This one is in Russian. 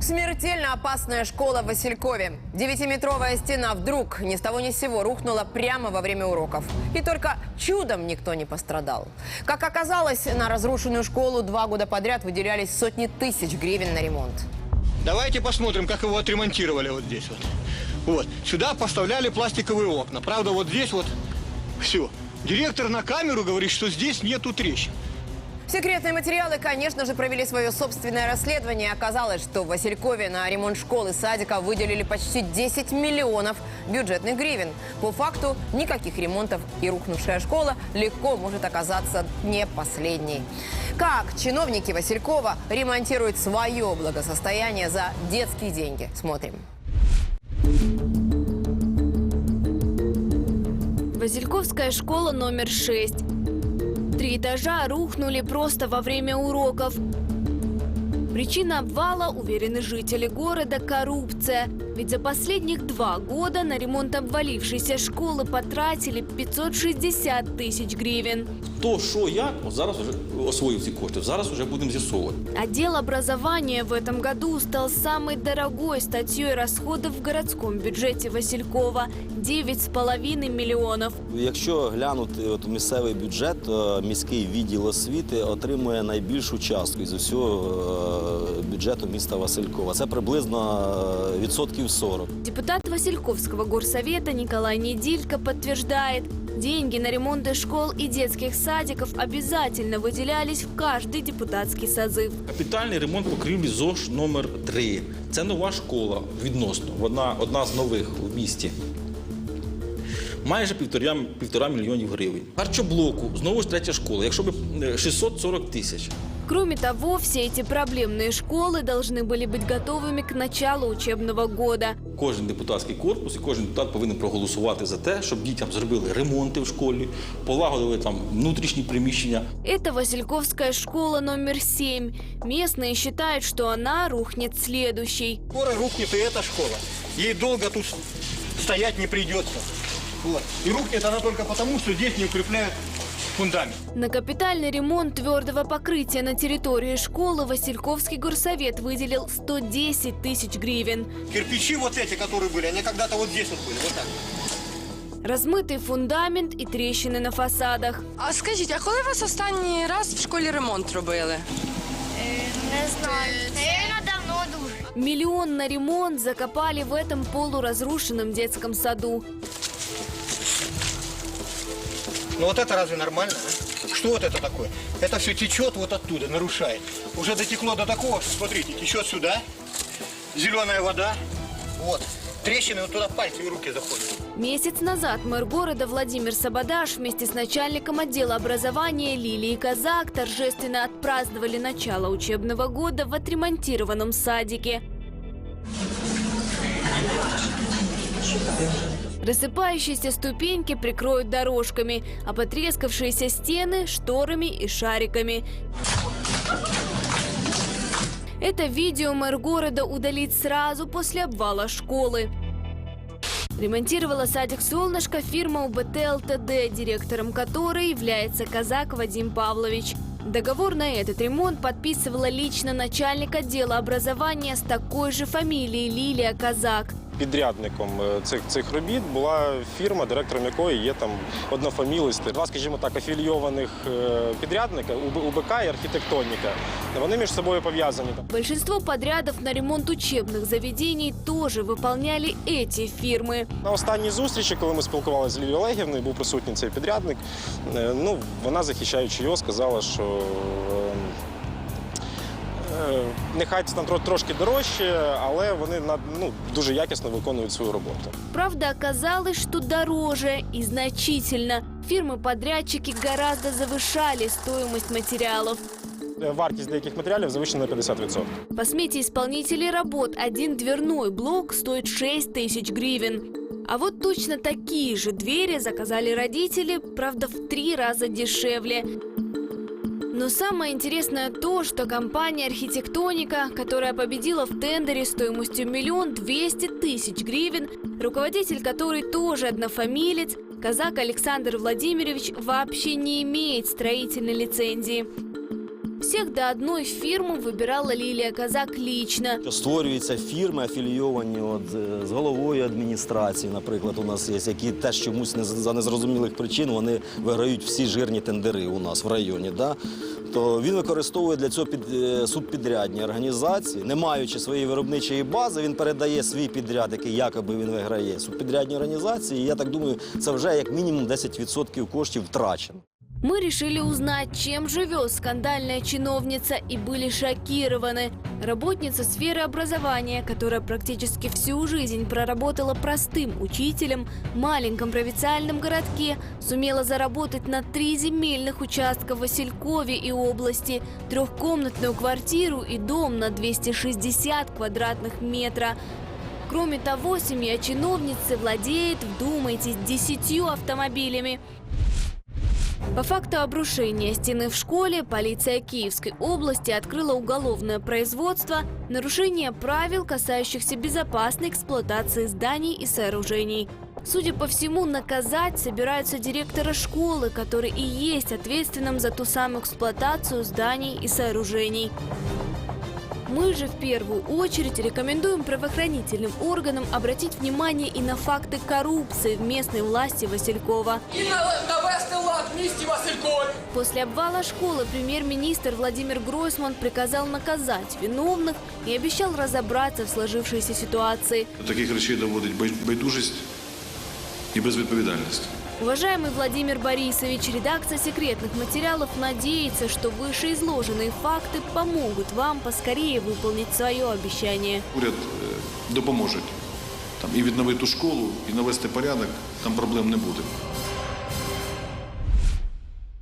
Смертельно опасная школа в Василькове. Девятиметровая стена вдруг ни с того ни с сего рухнула прямо во время уроков. И только чудом никто не пострадал. Как оказалось, на разрушенную школу два года подряд выделялись сотни тысяч гривен на ремонт. Давайте посмотрим, как его отремонтировали вот здесь вот. Вот. Сюда поставляли пластиковые окна. Правда, вот здесь вот все. Директор на камеру говорит, что здесь нету трещин. Секретные материалы, конечно же, провели свое собственное расследование. Оказалось, что в Василькове на ремонт школы садика выделили почти 10 миллионов бюджетных гривен. По факту никаких ремонтов и рухнувшая школа легко может оказаться не последней. Как чиновники Василькова ремонтируют свое благосостояние за детские деньги? Смотрим. Васильковская школа номер 6. Три этажа рухнули просто во время уроков. Причина обвала, уверены жители города, коррупция. Ведь за последних два года на ремонт обвалившейся школы потратили 560 тысяч гривен. То, що, як, от зараз вже освоїв ці кошти. Зараз вже будемо з'ясовувати. Отдел образования в этом году стал самой дорогой статьей расходов в городском бюджете Василькова – 9,5 миллионов. Якщо глянути от місцевий бюджет, то міський відділ освіти отримує найбільшу частку із усього е, бюджету міста Василькова. Це приблизно е, відсотків 40. Депутат Васильковского горсовета Николай Недилько подтверждает, деньги на ремонты школ и детских садиков обязательно выделялись в каждый депутатский созыв. Капітальний ремонт покрівлі ЗОЖ номер 3 Це нова школа відносно. Одна, одна з нових в місті. Майже півтора, півтора мільйонів гривень. Харчоблоку, знову ж третя школа. Якщо б е, 640 тисяч. Кроме того, все эти проблемные школы должны были быть готовыми к началу учебного года. Кожен депутатський корпус і кожен депутат повинен проголосувати за те, щоб дітям зробили ремонти в школі, полагодили там внутрішні приміщення. Это Васильковская школа номер 7. Местные считают, что она рухнет следующей. Скоро рухнет и эта школа. Ей долго тут стоять не придется. Вот. И рухнет она только потому, что здесь не укрепляют фундамент. На капитальный ремонт твердого покрытия на территории школы Васильковский горсовет выделил 110 тысяч гривен. Кирпичи вот эти, которые были, они когда-то вот здесь вот были, вот так. Размытый фундамент и трещины на фасадах. А скажіть, а коли вас останній раз в школі ремонт робили? Не знаю. Наверное, давно дуже. Миллион на ремонт закопали в этом полуразрушенном детском саду. Ну вот это разве нормально? а? Что вот это такое? Это все течет вот оттуда, нарушает. Уже дотекло до такого, смотрите, течет сюда, зеленая вода, вот. Трещины, вот туда пальцы и руки заходят. Месяц назад мэр города Владимир Сабадаш вместе с начальником отдела образования Лилией Казак торжественно отпраздновали начало учебного года в отремонтированном садике. Рассыпающиеся ступеньки прикроют дорожками, а потрескавшиеся стены – шторами и шариками. Это видео мэр города удалит сразу после обвала школы. Ремонтировала садик «Солнышко» фирма УБТ ЛТД, директором которой является казак Вадим Павлович. Договор на этот ремонт подписывала лично начальник отдела образования с такой же фамилией Лилия Казак. Підрядником е, цих, цих робіт була фірма, директором якої є там однофамілисти. Два, скажімо так, афілійованих е, підрядника УБ- УБК і архітектоніка. Вони між собою пов'язані. Большинство подрядов на ремонт учебных заведений тоже выполняли эти фирмы. На останній зустрічі, коли ми спілкувалися з Лілією Олегівною, був присутній цей підрядник. е, Ну, вона, захищаючи його, сказала, що е, е, нехай це там тро- трошки дорожче, але вони на- ну, дуже якісно виконують свою роботу. Правда, оказалось, что дороже и значительно. Фирмы-подрядчики гораздо завышали стоимость материалов. Е, Вартість деяких матеріалів завищена на 50%. По смете исполнителей работ один дверной блок стоит 6 тысяч гривен. А вот точно такие же двери заказали родители, правда, в три раза дешевле. Но самое интересное то, что компания «Архитектоника», которая победила в тендере стоимостью миллион двести тысяч гривен, руководитель которой тоже однофамилец, казак Александр Владимирович вообще не имеет строительной лицензии. Всех до одной фирмы выбирала Лилия Казак лично. Створюються фірми, афілійовані от, е, з головою адміністрації, наприклад, у нас є, які теж чомусь не, за незрозумілих причин вони виграють всі жирні тендери у нас в районі. Да? То він використовує для цього під, е, субпідрядні організації, не маючи своєї виробничої бази, він передає свій підряд, який якоби він виграє субпідрядні організації. І я так думаю, це вже як мінімум 10% коштів втрачено. Мы решили узнать, чем живет скандальная чиновница и были шокированы. Работница сферы образования, которая практически всю жизнь проработала простым учителем в маленьком провинциальном городке, сумела заработать на три земельных участка в Василькове и области, трехкомнатную квартиру и дом на 260 квадратных метра. Кроме того, семья чиновницы владеет, вдумайтесь, десятью автомобилями. По факту обрушения стены в школе полиция Киевской области открыла уголовное производство нарушение правил, касающихся безопасной эксплуатации зданий и сооружений. Судя по всему, наказать собираются директора школы, который и есть ответственным за ту самую эксплуатацию зданий и сооружений. Мы же в первую очередь рекомендуем правоохранительным органам обратить внимание и на факты коррупции в местной власти Василькова. После обвала школы премьер-министр Владимир Гройсман приказал наказать виновных и обещал разобраться в сложившейся ситуации. До таких речей доводить бай- байдужість і безвідповідальність. Уважаемый Владимир Борисович, редакция секретных материалов надеется, что вышеизложенные факты помогут вам поскорее выполнить свое обещание. Уряд е, допоможе там і відновити ту школу, і навести порядок. Там проблем не буде.